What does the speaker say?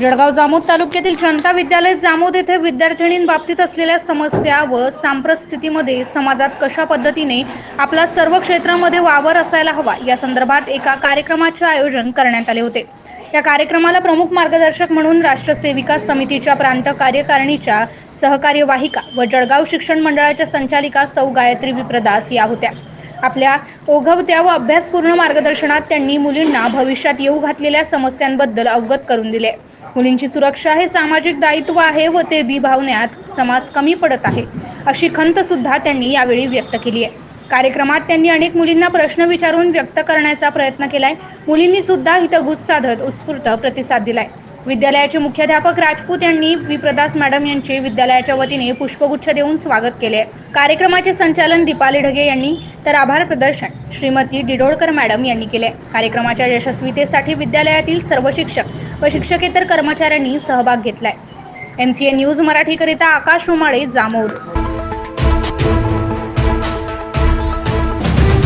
जळगाव जामोद तालुक्यातील जनता विद्यालय जामोद येथे विद्यार्थिनींबाबतीत असलेल्या समस्या व सांप्रत स्थितीमध्ये समाजात कशा पद्धतीने आपला सर्व क्षेत्रामध्ये वावर असायला हवा या संदर्भात एका कार्यक्रमाचे आयोजन करण्यात आले होते. या कार्यक्रमाला प्रमुख मार्गदर्शक म्हणून राष्ट्रसेविका समितीच्या प्रांत कार्यकारिणीच्या सहकार्यवाहिका व जळगाव शिक्षण मंडळाच्या संचालिका सौ गायत्री विप्रदास या होत्या. आपल्या ओघवत्या व अभ्यासपूर्ण मार्गदर्शनात त्यांनी मुलींना भविष्यात येऊ घातलेल्या समस्यांबद्दल अवगत करून दिले. मुलींची सुरक्षा हे सामाजिक दायित्व आहे व ते दिभावण्यात समाज कमी पडत आहे अशी खंत सुद्धा त्यांनी यावेळी व्यक्त केली आहे. कार्यक्रमात त्यांनी अनेक मुलींना प्रश्न विचारून व्यक्त करण्याचा प्रयत्न केलाय. मुलींनी सुद्धा हितगुज साधत उत्स्फूर्त प्रतिसाद दिलाय. विद्यालयाचे मुख्याध्यापक राजपूत यांनी विप्रदास मॅडम यांचे विद्यालयाच्या वतीने पुष्पगुच्छ देऊन स्वागत केले. कार्यक्रमाचे संचालन दीपाली ढगे यांनी तर आभार प्रदर्शन श्रीमती डिडोळकर मॅडम यांनी केले. कार्यक्रमाच्या यशस्वीतेसाठी विद्यालयातील सर्व शिक्षक व शिक्षकेतर कर्मचाऱ्यांनी सहभाग घेतलाय. एम सी ए न्यूज मराठीकरिता आकाश रुमाळे जामोद.